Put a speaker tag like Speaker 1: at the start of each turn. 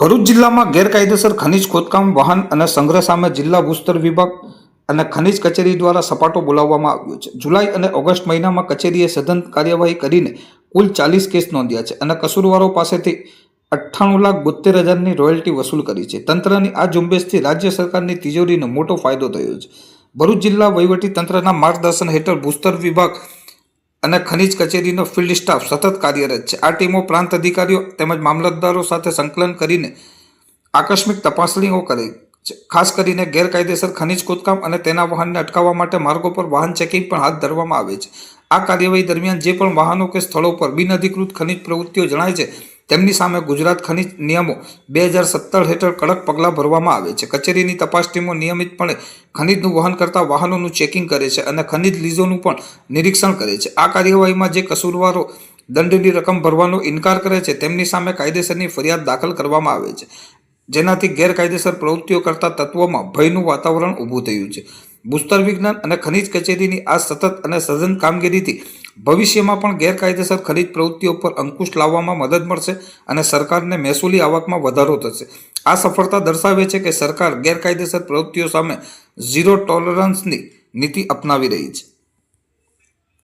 Speaker 1: ભરૂચ જિલ્લામાં ગેરકાયદેસર ખનિજ ખોદકામ, વાહન અને સંગ્રહ સામે જિલ્લા ભૂસ્તર વિભાગ અને ખનિજ કચેરી દ્વારા સપાટો બોલાવવામાં આવ્યો છે. જુલાઈ અને ઓગસ્ટ મહિનામાં કચેરીએ સઘન કાર્યવાહી કરીને કુલ ચાલીસ કેસ નોંધ્યા છે અને કસૂરવારો પાસેથી અઠ્ઠાણું લાખ બોતેર હજારની રોયલ્ટી વસૂલ કરી છે. તંત્રની આ ઝુંબેશથી રાજ્ય સરકારની તિજોરીને મોટો ફાયદો થયો છે. ભરૂચ જિલ્લા વહીવટી તંત્રના માર્ગદર્શન હેઠળ ભૂસ્તર વિભાગ અને ખનિજ કચેરીનો ફિલ્ડ સ્ટાફ સતત કાર્યરત છે. આ ટીમો પ્રાંત અધિકારીઓ તેમજ મામલતદારો સાથે સંકલન કરીને આકસ્મિક તપાસણીઓ કરે છે. ખાસ કરીને ગેરકાયદેસર ખનિજ ખોદકામ અને તેના વાહનને અટકાવવા માટે માર્ગો પર વાહન ચેકિંગ પણ હાથ ધરવામાં આવે છે. આ કાર્યવાહી દરમિયાન જે પણ વાહનો કે સ્થળો પર બિનઅધિકૃત ખનિજ પ્રવૃત્તિઓ જણાય છે તેમની સામે ગુજરાત ખનિજ નિયમો બે હજાર સત્તર હેઠળ કડક પગલાં ભરવામાં આવે છે. કચેરીની તપાસ ટીમો નિયમિતપણે ખનિજનું વહન કરતા વાહનોનું ચેકિંગ કરે છે અને ખનિજ લીઝોનું પણ નિરીક્ષણ કરે છે. આ કાર્યવાહીમાં જે કસૂરવારો દંડની રકમ ભરવાનો ઇનકાર કરે છે, તેમની સામે કાયદેસરની ફરિયાદ દાખલ કરવામાં આવે છે. જેનાથી ગેરકાયદેસર પ્રવૃત્તિઓ કરતા તત્વોમાં ભયનું વાતાવરણ ઊભું થયું છે. ભૂસ્તર વિજ્ઞાન અને ખનિજ કચેરીની આ સતત અને સઘન કામગીરીથી ભવિષ્યમાં પણ ગેરકાયદેસર ખરીદ પ્રવૃત્તિઓ પર અંકુશ લાવવામાં મદદ મળશે અને સરકારને મહેસૂલી આવકમાં વધારો થશે. આ સફળતા દર્શાવે છે કે સરકાર ગેરકાયદેસર પ્રવૃત્તિઓ સામે ઝીરો ટોલરન્સની નીતિ અપનાવી રહી છે.